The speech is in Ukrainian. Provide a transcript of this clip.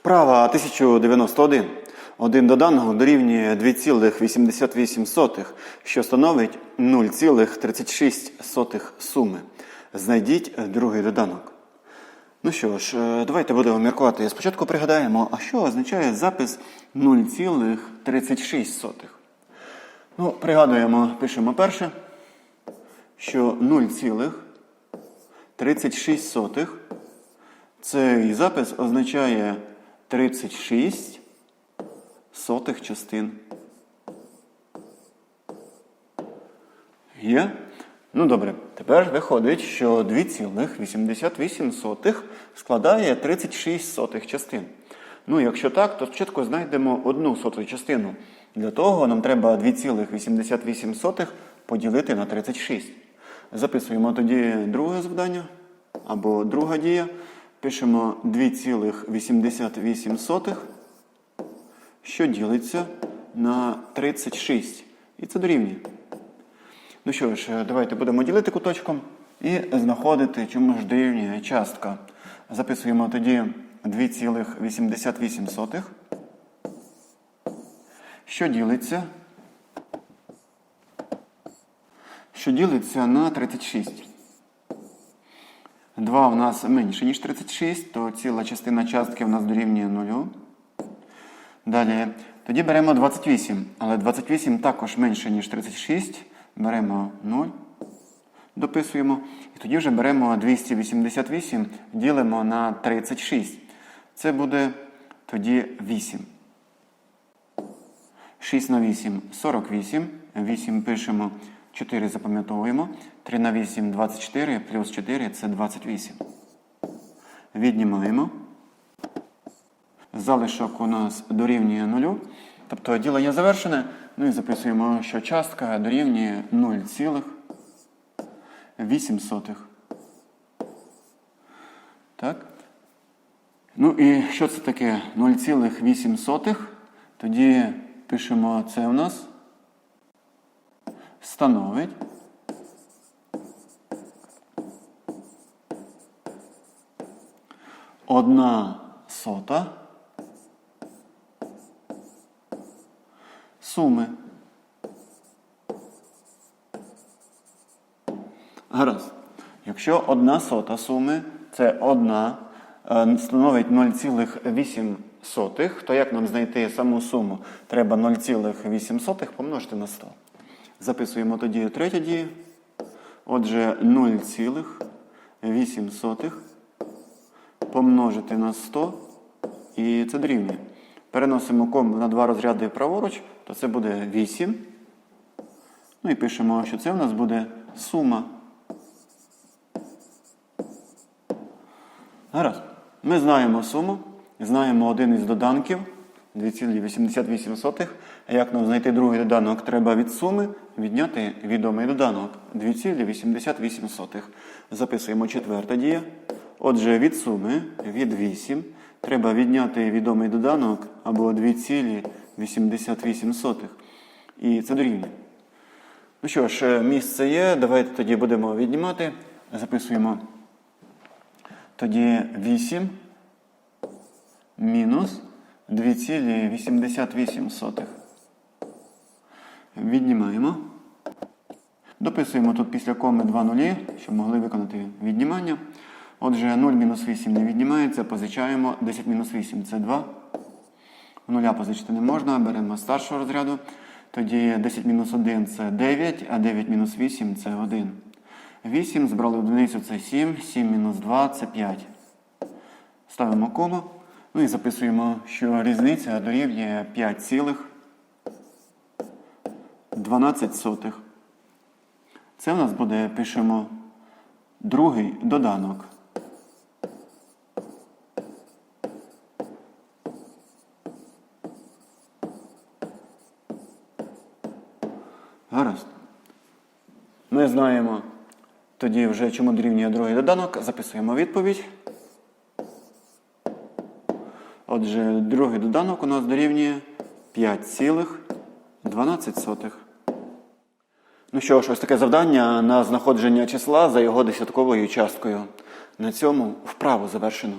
Вправа 1091. Один доданок дорівнює 2,88, що становить 0,36 суми. Знайдіть другий доданок. Ну що ж, е, давайте будемо міркувати. Спочатку пригадаємо, а що означає запис 0,36. Ну, пригадуємо, пишемо перше, що 0,36 цей запис означає 36 сотих частин. Є? Ну добре, тепер виходить, що 2,88 складає 36 сотих частин. Ну, якщо так, то спочатку знайдемо одну соту частину. Для того нам треба 2,88 поділити на 36. Записуємо тоді друге завдання або друга дія. Пишемо 2,88, що ділиться на 36. І це дорівнює. Ну що ж, давайте будемо ділити куточком і знаходити, чому ж дорівнює частка. Записуємо тоді 2,88, що ділиться, що ділиться на 36. 2 в нас менше, ніж 36, то ціла частина частки в нас дорівнює 0. Далі, тоді беремо 28, але 28 також менше, ніж 36. Беремо 0, дописуємо. І тоді вже беремо 288, ділимо на 36. Це буде тоді 8. 6 на 8 48. 8 пишемо, 4 запам'ятовуємо. 3 на 8 24, плюс 4 це 28. Віднімаємо. Залишок у нас дорівнює 0. Тобто ділення завершене. Ну і записуємо, що частка дорівнює 0,8. Так? Ну і що це таке 0,8? Тоді пишемо це у нас. Становить. Одна сота суми. Гаразд. Якщо одна сота суми це одна е, становить 0,8, то як нам знайти саму суму? Треба 0,8 помножити на 100. Записуємо тоді третя дія. Отже, 0,8 помножити на 100 і це дорівнює. Переносимо ком на два розряди праворуч, то це буде 8. Ну і пишемо, що це в нас буде сума. Гаразд. Ми знаємо суму, знаємо один із доданків 2,88. А як нам знайти другий доданок? Треба від суми відняти відомий доданок 2,88. Записуємо четверта дія. Отже, від суми від 8 треба відняти відомий доданок або 2,88. І це дорівнює. Ну що ж, місце є. Давайте тоді будемо віднімати. Записуємо тоді 8 мінус 2,88. Віднімаємо. Дописуємо тут після коми 2 нулі, щоб могли виконати віднімання. Отже, 0 мінус 8 не віднімається, позичаємо 10 мінус 8 це 2. Нуля позичити не можна, беремо старшого розряду. Тоді 10 мінус 1 це 9, а 9 мінус 8 це 1. 8 збрали одиницю це 7, 7 мінус 2 це 5. Ставимо кому. Ну і записуємо, що різниця дорівнює 5,12. Це в нас буде, пишемо, другий доданок. Гаразд. Ми знаємо тоді вже, чому дорівнює другий доданок. Записуємо відповідь. Отже, другий доданок у нас дорівнює 5,12. Ну що ж, ось таке завдання на знаходження числа за його десятковою часткою. На цьому вправу завершено.